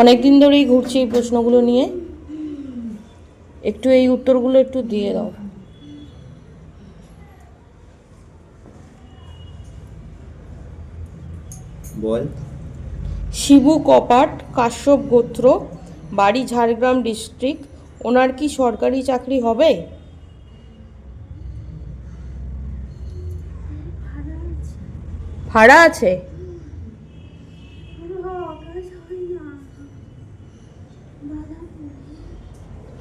অনেক দিন ধরেই ঘুরছি এই প্রশ্নগুলো নিয়ে। একটু এই উত্তরগুলো একটু দিয়ে দাও। বল। শিবু কপাট কাশ্যপ গোত্র বাড়ি ঝাড়গ্রাম ডিস্ট্রিক্ট ওনার কি সরকারি চাকরি হবে? ভাড়া আছে?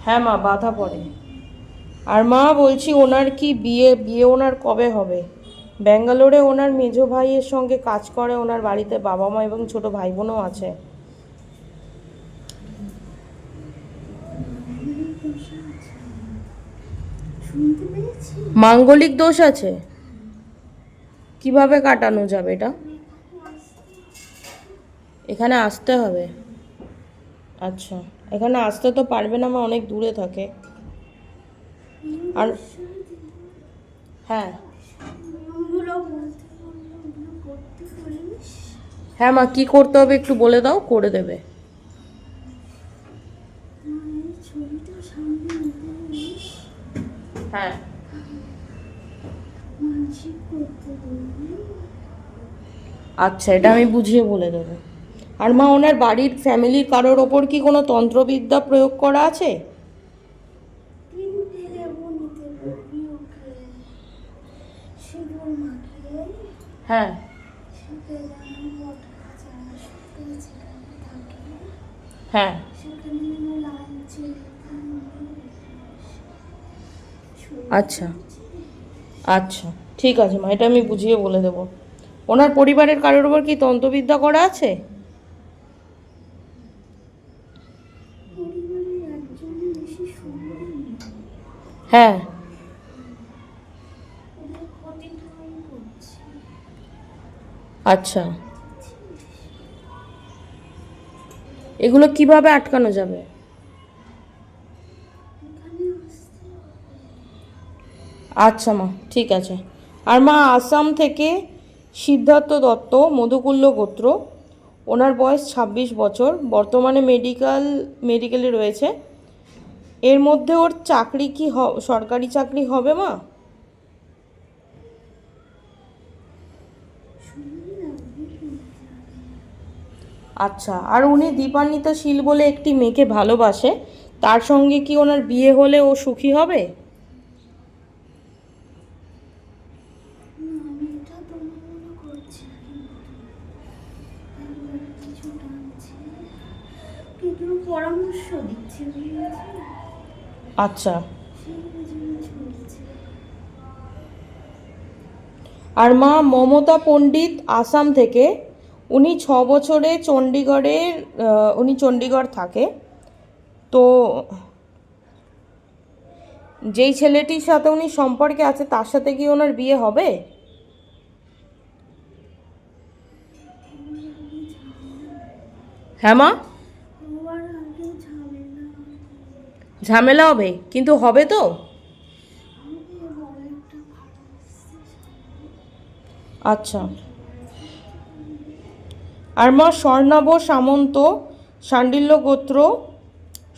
হ্যাঁ মা, বাধা পড়ে। আর মা, বলছি ওনার কি বিয়ে বিয়ে ওনার কবে হবে? ব্যাঙ্গালোরে ওনার মেজো ভাইয়ের সঙ্গে কাজ করে, ওনার বাড়িতে বাবা মা এবং ছোট ভাই বোনও আছে। মাঙ্গলিক দোষ আছে? কীভাবে কাটানো যাবে এটা? এখানে আসতে হবে। আচ্ছা। এখানে আসতে তো পারবে না, মা, অনেক দূরে থাকে। আর হ্যাঁ। হ্যাঁ মা, কি করতে হবে একটু বলে দাও, করে দেবে। হ্যাঁ। আচ্ছা এটা আমি বুঝিয়ে বলে দেবো। আর মা, ওনার বাড়ির ফ্যামিলির কারোর ওপর কি কোনো তন্ত্রবিদ্যা প্রয়োগ করা আছে? হ্যাঁ। হ্যাঁ। আচ্ছা। আচ্ছা। ঠিক আছে মা, এটা আমি বুঝিয়ে বলে দেবো। ওনার পরিবারের কারোর ওপর কি তন্ত্রবিদ্যা করা আছে পরিবারের একজনের বেশি সময় নেই হ্যাঁ। আচ্ছা। এগুলো কীভাবে আটকানো যাবে? আচ্ছা মা, ঠিক আছে। আর মা, আসাম থেকে সিদ্ধার্থ দত্ত, মধুকুল্ল গোত্র, ওনার বয়স ছাব্বিশ বছর, বর্তমানে মেডিকেল মেডিকেলে রয়েছে। এর মধ্যে ওর চাকরি কি সরকারি চাকরি হবে মা? আচ্ছা আর উনি দীপান্বিতা শীল বলে একটি মেয়েকে ভালোবাসে, তার সঙ্গে কি ওনার বিয়ে হলে ও সুখী হবে? পরামর্শ দিচ্ছে আচ্ছা। আর মা মমতা পণ্ডিত আসাম থেকে উনি ছ বছরে চণ্ডীগড়ে আহ, উনি চণ্ডীগড় থাকে। তো যেই ছেলেটির সাথে উনি সম্পর্কে আছে তার সাথে কি ওনার বিয়ে হবে? হ্যাঁ মা? ঝামেলা হবে, কিন্তু হবে তো? আচ্ছা। আর মা স্বর্ণাভ সামন্ত শাণ্ডিল্য গোত্র,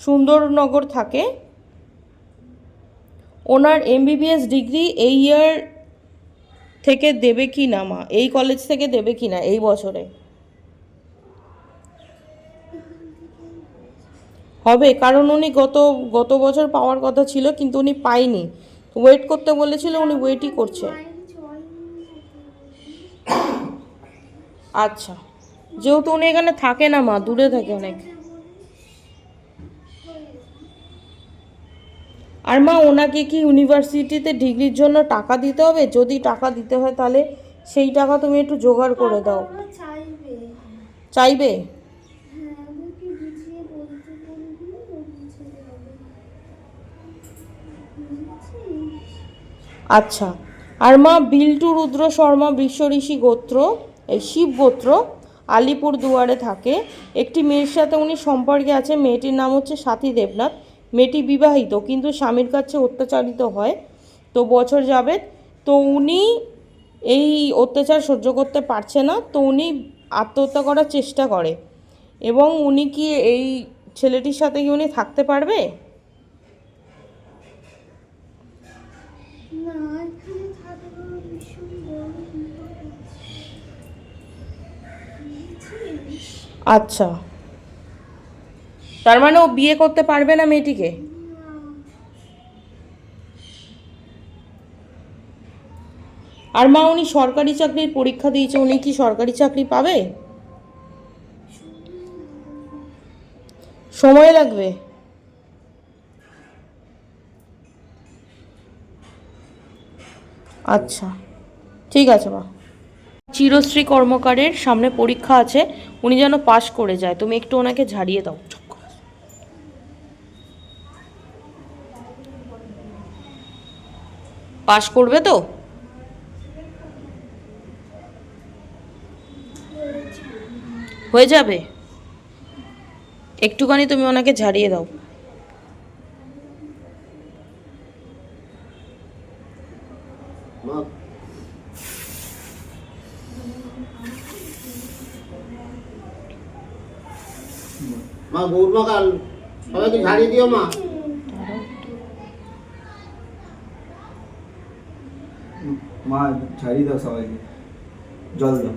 সুন্দরনগর থাকে। ওনার এমবিবিএস ডিগ্রি এই ইয়ার থেকে দেবে কি না মা? এই কলেজ থেকে দেবে কি না এই বছরে? হবে। কারণ উনি গত গত বছর পাওয়ার কথা ছিল কিন্তু উনি পায়নি ওয়েট করতে বলেছিল উনি ওয়েটই করছে। আচ্ছা। যেহেতু উনি এখানে থাকে না মা দূরে থাকে অনেক। আর মা ওনাকে কি ইউনিভার্সিটিতে ডিগ্রির জন্য টাকা দিতে হবে? যদি টাকা দিতে হয় তাহলে সেই টাকা তুমি একটু জোগাড় করে দাও। চাইবে চাইবে হ্যাঁ ওদেরকে বুঝিয়ে বলতে বলবি ও বুঝে যাবে বুঝেছিস আচ্ছা। আর মা বিল্টু, রুদ্র শর্মা, বিশ্ব ঋষি গোত্র, এই শিব গোত্র আলিপুর দুয়ারে থাকে। একটি মেয়ের সাথে উনি সম্পর্কে আছে, মেয়েটির নাম হচ্ছে সাথী দেবনাথ। মেয়েটি বিবাহিত, কিন্তু স্বামীর কাছে অত্যাচারিত হয়। তো বছর যাবে, তো উনি এই অত্যাচার সহ্য করতে পারছে না, তো উনি আত্মহত্যা করার চেষ্টা করে। এবং উনি কি এই ছেলেটির সাথে কি উনি থাকতে পারবে না এখানে থাকব ভীষণ বড় বিপদ আছে বুঝেছিস? আচ্ছা। তার মানে ও বিয়ে করতে পারবে না মেয়েটিকে? আর মা, উনি সরকারি চাকরির পরীক্ষা দিয়েছে, উনি কি সরকারি চাকরি পাবে? সময় লাগবে। আচ্ছা। ঠিক আছে, মা। চিরশ্রী কর্মকারের সামনে পরীক্ষা আছে উনি যেন পাশ করে যায়। তুমি একটু ওনাকে ঝাড়িয়ে দাও। পাশ করবে তো? হয়ে যাবে। একটুখানি তুমি ওনাকে ঝাড়িয়ে দাও। মা গৌর মাকাল সবাইকে ঝাড়িয়ে দিও মা মা ছাড়িয়ে দাও সবাইকে জল দাও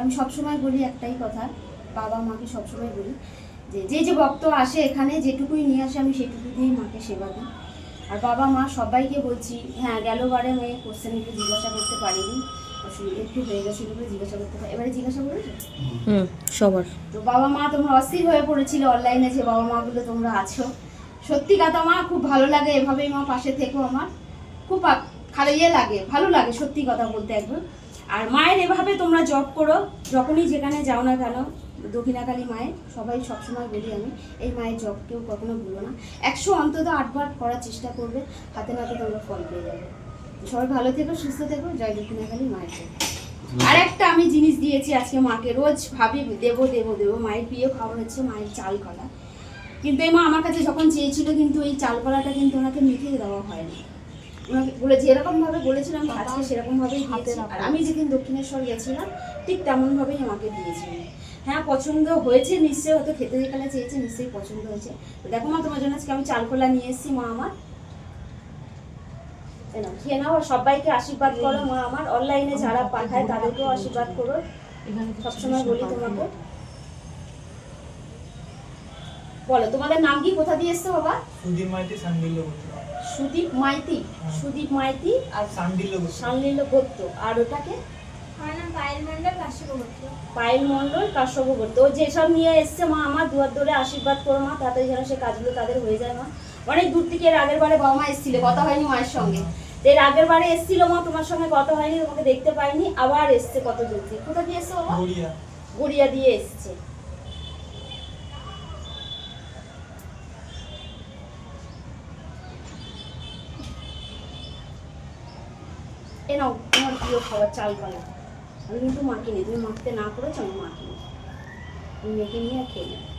আমি সবসময় বলি একটাই কথা বাবা মাকে সবসময় বলি যে যে যে ভক্ত আসে এখানে যেটুকুই নিয়ে আসে আমি সেটুকু দিয়েই মাকে সেবা দিই। আর বাবা মা সবাইকে বলছি হ্যাঁ গেল বারে মেয়ে কোশ্চেন একটু জিজ্ঞাসা করতে পারিনি একটু হয়ে গেছিল বলে জিজ্ঞাসা করতে পারি এবারে জিজ্ঞাসা করেছ? হুম সবার। তো বাবা মা তোমরা অস্থির হয়ে পড়েছিল অনলাইনে যে বাবা মাগুলো তোমরা আছো। সত্যি কথা মা খুব ভালো লাগে এভাবেই মা পাশে থেকো আমার। খুব খালি ইয়ে লাগে ভালো লাগে সত্যি কথা বলতে একবার আর মায়ের এভাবে তোমরা জব করো, যখনই যেখানে যাও না কেন, দক্ষিণাকালী মায়ের, সবাই সবসময় বলি আমি, এই মায়ের জব কেউ কখনো ভুলো না। একশো অন্তত আটবার করার চেষ্টা করবে, হাতে নাতে তোমরা ফল পেয়ে যাবে। সবাই ভালো থেকো, সুস্থ থেকো, জয় দক্ষিণাকালী মায়ের জয়। আর একটা আমি জিনিস দিয়েছি আজকে মাকে, রোজ ভাবি, দেবো দেবো দেবো, মায়ের প্রিয় খাবার হচ্ছে মায়ের চাল কলা। কিন্তু এই মা আমার কাছে যখন চেয়েছিল কিন্তু এই চাল কলাটা কিন্তু ওনাকে মিঠিয়ে দেওয়া হয়নি। ওনাকে বলে যেরকম ভাবে বলেছিলাম আজকে সেরকম ভাবেই দিয়েছি। আর আমি যেদিন দক্ষিণেশ্বর গেছিলাম ঠিক তেমন ভাবেই আমাকে দিয়েছিলেন। হ্যাঁ পছন্দ হয়েছে নিশ্চয়ই হয়তো খেতে যেখানে চেয়েছে নিশ্চয়ই পছন্দ হয়েছে। তো দেখো মা তোমার জন্য আজকে আমি চাল কলা নিয়ে এসেছি মা আমার। খেয়ে নাও সবাইকে আশীর্বাদ করো মা আমার। অনলাইনে যারা পাঠায় তাদেরকেও আশীর্বাদ করো। সবসময় বলি তোমাকে। বলো তোমাদের নাম কি? কোথা দিয়ে এসছো বাবা? সুধীর মাইতি সান্ডিল্য গোত্র সুদীপ মাইতি সুদীপ মাইতি আর সান্ডিল্য গোত্র। সানলীল গোত্র। আর ওটাকে? আমার নাম পায়েল মণ্ডল কাশ্যপ গোত্র। পায়েল মণ্ডল ও যেসব নিয়ে এসছে মা আমার দুয়ার দৌড়ে আশীর্বাদ করো মা তাড়াতাড়ি যেন সে কাজগুলো তাদের হয়ে যায় মা। অনেক দূর থেকে এর আগের বারে বাবা মা এসেছিল কথা হয়নি মায়ের সঙ্গে। এর আগের বারে এসেছিল মা তোমার সঙ্গে কথা হয়নি তোমাকে দেখতে পাইনি আবার এসছে কত দূর থেকে। কোথা দিয়ে এসছে বাবা? গড়িয়া। গড়িয়া দিয়ে এসছে। এ নাও, তোমার প্রিয় খাবার চাল কলা আমি কিন্তু মাখিনি, তুমি মাখতে না করেছ, আমি মাখিনি। তুমি মেখে নিয়ে খেয়ে নেবে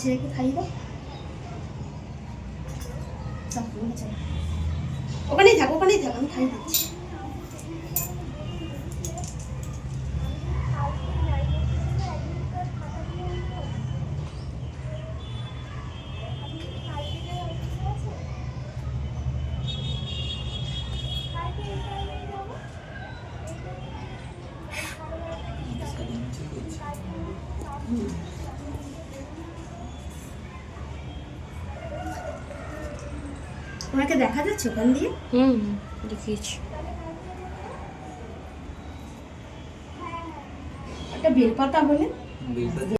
ছেলেকে খাইয়ে দাও। ওখানেই থাক ওখানেই থাক আমি খাইয়ে দিচ্ছি দেখা যাচ্ছে ওখান দিয়ে? হুম দেখিয়েছি। একটা বেলপাতা বলে